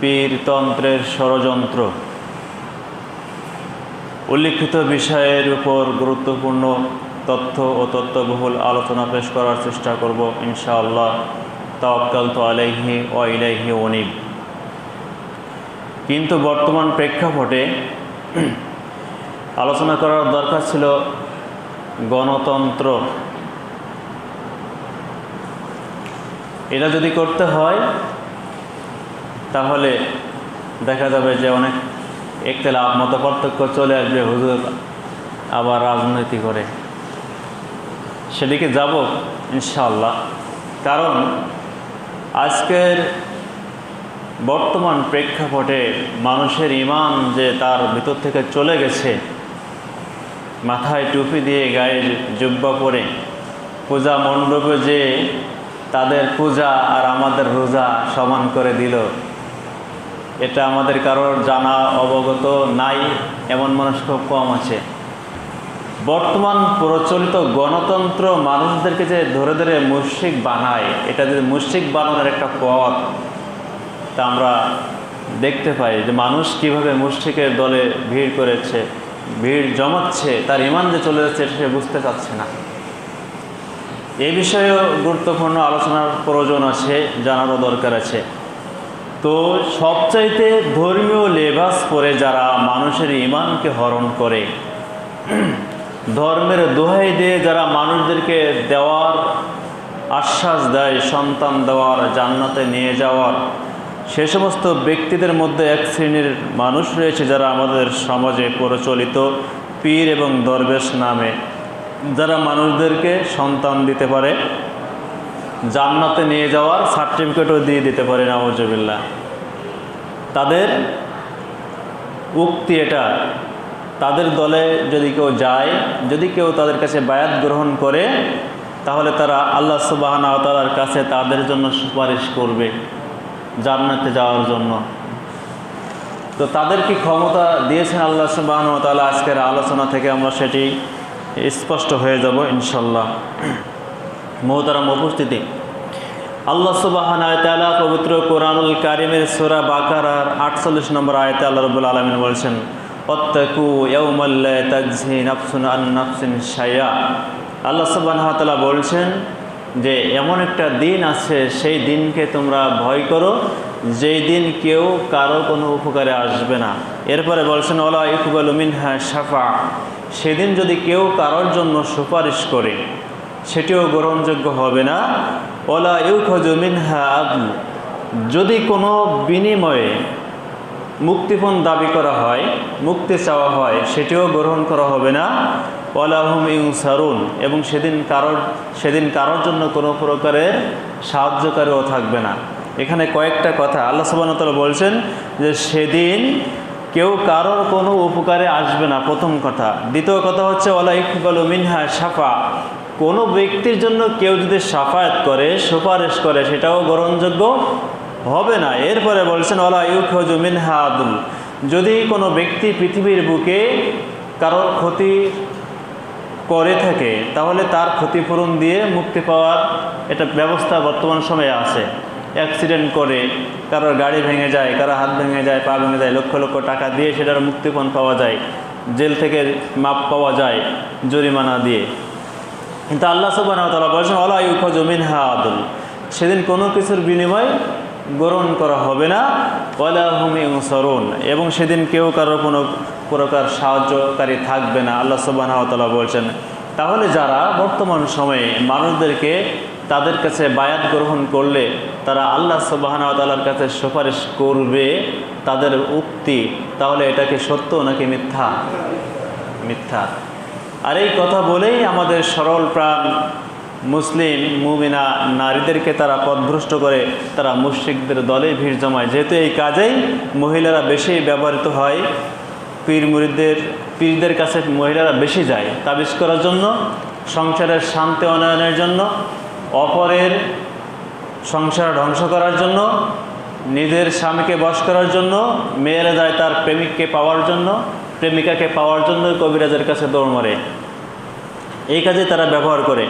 পীরতন্ত্রের ষড়যন্ত্র। উল্লিখিত বিষয়ের উপর গুরুত্বপূর্ণ তথ্য ও তথ্যবহুল আলোচনা পেশ করার চেষ্টা করব ইনশাআল্লাহ। তাওয়াক্কাল তো আলাইহি ও ইলাইহি অনিব কিন্তু বর্তমান প্রেক্ষাপটে আলোচনা করার দরকার ছিল গণতন্ত্র। এটা যদি করতে হয় তাহলে দেখা যাবে যে অনেক একতলাপ মত পার্থক্য চলে আসবে হুজুর আবার রাজনীতি করে। সেদিকে যাব ইনশাল্লাহ কারণ আজকের বর্তমান প্রেক্ষাপটে মানুষের ইমান যে তার ভিতর থেকে চলে গেছে, মাথায় টুপি দিয়ে গায়ে জুব্বা পরে পূজা মণ্ডপে যে তাদের পূজা আর আমাদের রোজা সমান করে দিল এটা আমাদের কারোর জানা অবগত নাই, এমন মানুষ খুব কম আছে। বর্তমান প্রচলিত গণতন্ত্র মানুষদেরকে যে ধরে ধরে মুশ্রিক বানায়, এটা যে মুশ্রিক বানানোর একটা পথ, তা আমরা দেখতে পাই যে মানুষ কীভাবে মুশ্রিকের দলে ভিড় করেছে, ভিড় জমাচ্ছে, তার ইমান যে চলে যাচ্ছে সে বুঝতে চাচ্ছে না। এ বিষয়েও গুরুত্বপূর্ণ আলোচনার প্রয়োজন আছে, জানারও দরকার আছে। তো সবচাইতে ধর্মীয় লেবাস পরে যারা মানুষের ইমানকে হরণ করে, ধর্মের দোহাই দিয়ে যারা মানুষদেরকে দেওয়ার আশ্বাস দেয়, সন্তান দেওয়ার, জান্নাতে নিয়ে যাওয়ার, সে সমস্ত ব্যক্তিদের মধ্যে এক শ্রেণির মানুষ রয়েছে যারা আমাদের সমাজে প্রচলিত পীর এবং দরবেশ নামে, যারা মানুষদেরকে সন্তান দিতে পারে। জান্নাতে নিয়ে যাওয়ার সার্টিফিকেটও দিয়ে দিতে পারে নওয়াজবিল্লা তাদের উক্তি এটা, তাদের দলে যদি কেউ যায়, যদি কেউ তাদের কাছে বায়াত গ্রহণ করে, তাহলে তারা আল্লাহ সুবাহানা তালার কাছে তাদের জন্য সুপারিশ করবে জান্নাতে যাওয়ার জন্য। তো তাদের কি ক্ষমতা দিয়েছেন আল্লাহ সুবাহন তালা আজকের আলোচনা থেকে আমরা সেটি স্পষ্ট হয়ে যাব ইনশাল্লাহ মহতারাম উপস্থিতি। আল্লাহ সুবাহান আয়তালা পবিত্র কোরআনুল কারিমের সোরা বাকারার আটচল্লিশ নম্বর আয়তে আল্লাহ রবুল আলমিন বলছেন নাফসুন নাফসিন আল্লাহ সুবাহতালা বলছেন যে, এমন একটা দিন আছে, সেই দিনকে তোমরা ভয় করো, যেই দিন কেউ কারও কোনো উপকারে আসবে না। এরপরে বলছেন ওলা ইকবাল মিনহা সাফা সেদিন যদি কেউ কারোর জন্য সুপারিশ করে সেটিও গ্রহণযোগ্য হবে না। ওলা ইউখজ মিনহা আদল। যদি কোনো বিনিময়ে মুক্তিপণ দাবি করা হয়, মুক্তি চাওয়া হয়, সেটিও গ্রহণ করা হবে না। ওলাহুম ইউ সারুন এবং সেদিন কারোর সেদিন কারোর জন্য কোনো প্রকারের সাহায্যকারীও থাকবে না। এখানে কয়েকটা কথা আল্লাহ সুবাহতাল বলছেন যে সেদিন কেউ কারোর কোনো উপকারে আসবে না, প্রথম কথা। দ্বিতীয় কথা হচ্ছে ওলা ইকবাল মিনহা সাফা কোনো ব্যক্তির জন্য কেউ যদি সাফায়াত করে, সুপারিশ করে, সেটাও গ্রহণযোগ্য হবে না। এরপরে বলছেন ওলা ইউখজ মিনহা আদুল যদি কোনো ব্যক্তি পৃথিবীর বুকে কারোর ক্ষতি করে থাকে, তাহলে তার ক্ষতিপূরণ দিয়ে মুক্তি পাওয়ার এটা ব্যবস্থা বর্তমান সময়ে আছে। অ্যাক্সিডেন্ট করে, কারোর গাড়ি ভেঙে যায় কারও হাত ভেঙে যায়, পা ভেঙে যায়, লক্ষ লক্ষ টাকা দিয়ে সেটার মুক্তিপণ পাওয়া যায়, জেল থেকে মাপ পাওয়া যায় জরিমানা দিয়ে। কিন্তু আল্লাহ সুবাহ বলছেন আল্লাহ ইউখ জমিন হা আদুল। সেদিন কোনো কিছুর বিনিময় গ্রহণ করা হবে না। সরুন এবং সেদিন কেউ কারও কোনো প্রকার সাহায্যকারী থাকবে না, আল্লাহ সুবাহতালা বলছেন। তাহলে যারা বর্তমান সময়ে মানুষদেরকে তাদের কাছে বায়াত গ্রহণ করলে তারা আল্লাহ সুবাহতালার কাছে সুপারিশ করবে তাদের উক্তি, তাহলে এটা কি সত্য নাকি মিথ্যা? মিথ্যা। আর এই কথা বলেই আমাদের সরল প্রাণ মুসলিম মুমিনা নারীদেরকে তারা পথভ্রষ্ট করে, তারা মুশ্রিকদের দলে ভিড় জমায়। যেহেতু এই কাজেই মহিলারা বেশি ব্যবহৃত হয়, পীর মুরিদদের, পীরদের কাছে মহিলারা বেশি যায় তাবিজ করার জন্য, সংসারের শান্তি উন্নয়নের জন্য, অপরের সংসার ধ্বংস করার জন্য, নিজের স্বামীকে বশ করার জন্য, মেয়েরা যায় তার প্রেমিককে পাওয়ার জন্য প্রেমিকাকে পাওয়ার জন্য কবিরাজের কাছে দৌড় মারে। এই কাজে তারা ব্যবহার করে।